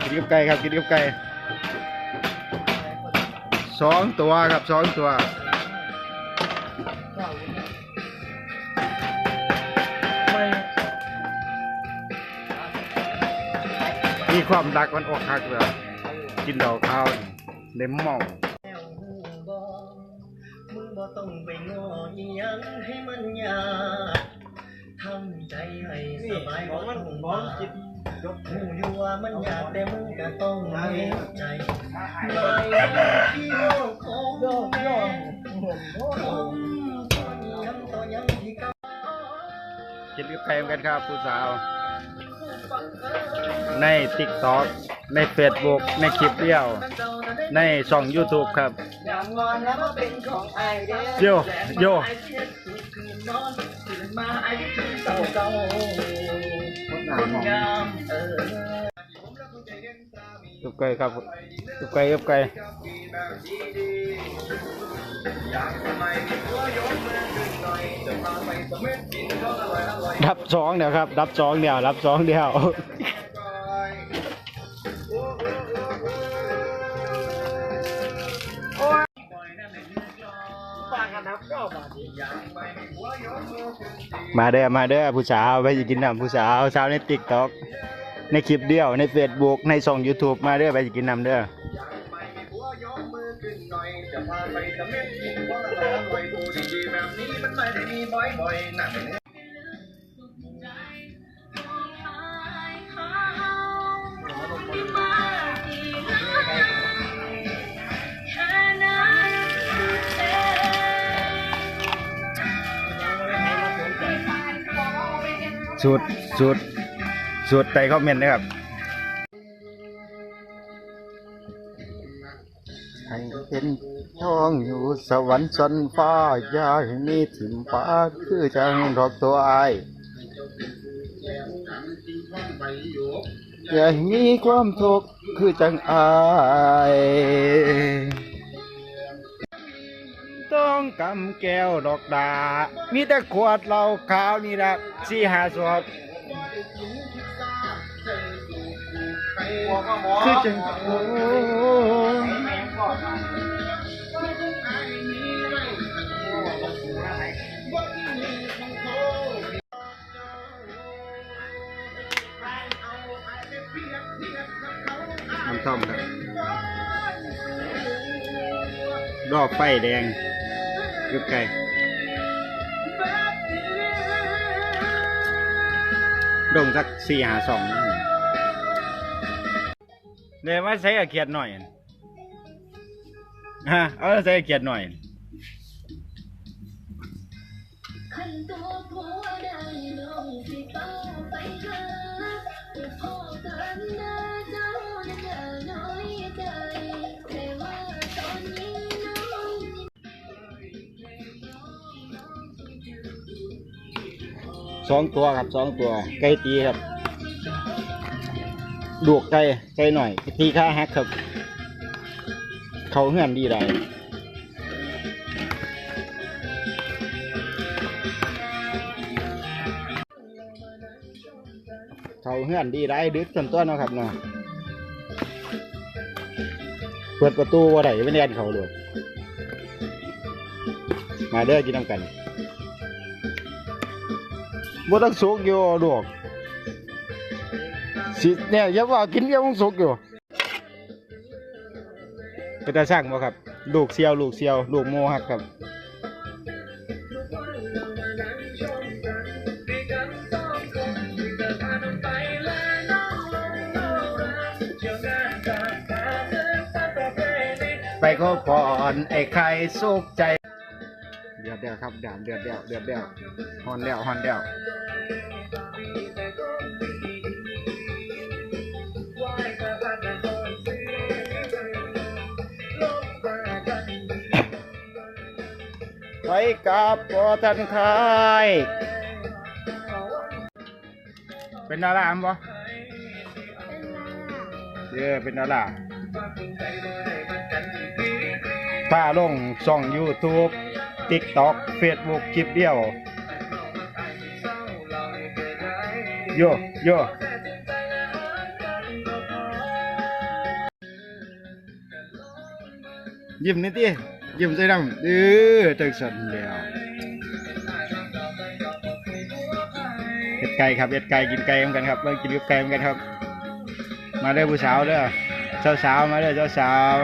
กินกับไก่ครับกินกับไก่สองตัวครับสองตัวมีความรักมันออกหักเลยกินดอกข้าวเล็มมาแล้วหูบอมึงบ่ต้องไปงออียังให้มันยากทำใจให้สบายบ่ต้องบ้างาหูอยู่ว่ามันอยากแต่มึงก็ต้องเห็นใจไม่ที่โลกของแม่ผมต่อย้ำต่อย้ำที่เก่ากินกับไก่เหมือนกันครับผู้สาว ในติ๊กต็อกในเฟซบุ๊กในคลิปเดียว ในช่อง YouTube ครับโยโย ตื่นมาไองามเออกับไก่ครับกับไก่กับไก่ดับสองเดี๋ยวครับ ดับสองเดี๋ยวดับสองเดี๋ยว มาเด้อมาเด้อผู้สาวไปกินน้ำผู้สาวสาวในติ๊กต็อกในคลิปเดียวในเฟซบุ๊กในช่อง YouTube มาเด้อไปกินน้ำเด้อจะพาไปตะเม็ดกินเพราะอร่อยอร่อดูดีๆแบบนี้มันไม่ได้มีบ่อยๆนั่น สูตรสูตรสูตรใต้คอมเมนต์นะครับให้เป็นทองอยู่สวรรค์สันฟ้าอย่าให้มีถิ่มฟ้าคือจังดอกตัวอายอย่าให้มีความทุกข์คือจังอาย ต้องกำแก้วดอกดา มีแต่ขวดเหล้าขาวนี่ละสี่หาสวดคือจังโอ้น้ำส้มครับดอกไฟแดง ยุบไก่ดงสักสี่หาสองเนี่ยมาใส่อาเกียดหน่อยฮะเอาใส่อาเกียดหน่อยคันตัวผัวได้น้องสิเป้า สองตัวครับสองตัว ไก่ตีครับดวกไก่ไก่หน่อยตีค่าฮักครับ เขาเหือนดีได้เขาเหือนดีได้ดึกจนต้นเนาะครับเนาะเปิดประตูว่าไหนไม่แน่นเขาเลยมาเด้อกินน้ำกัน บ่ต้องสุกอยู่ดอกสิเนี่ยอย่าว่ากินยังต้องสุกอยู่เป็นตาช่างบ่ครับ ลูกเสียว ลูกเสียว ลูกโมฮักครับไปขอพรไอ้ไข่สุขใจ ดือดเดียวครับดามเดือดเดียวเดือดเดียวฮอนเดียวฮอนเดียวไปกับพอทันคายเป็นดาราอันบ่เออเป็นดาราป้าลงช่อง ติ๊กต็อกเฟซบุ๊กคลิปเดียว โย โยยิ้มนิดดิยิ้มใจดำเออจังสันแล้วเอ็ดไก่ครับเอ็ดไก่กินไก่เหมือนกันครับเรากินยุบไก่เหมือนกันครับ มาเด้อผู้สาวเด้อสาวสาวมาเด้อสาวสาว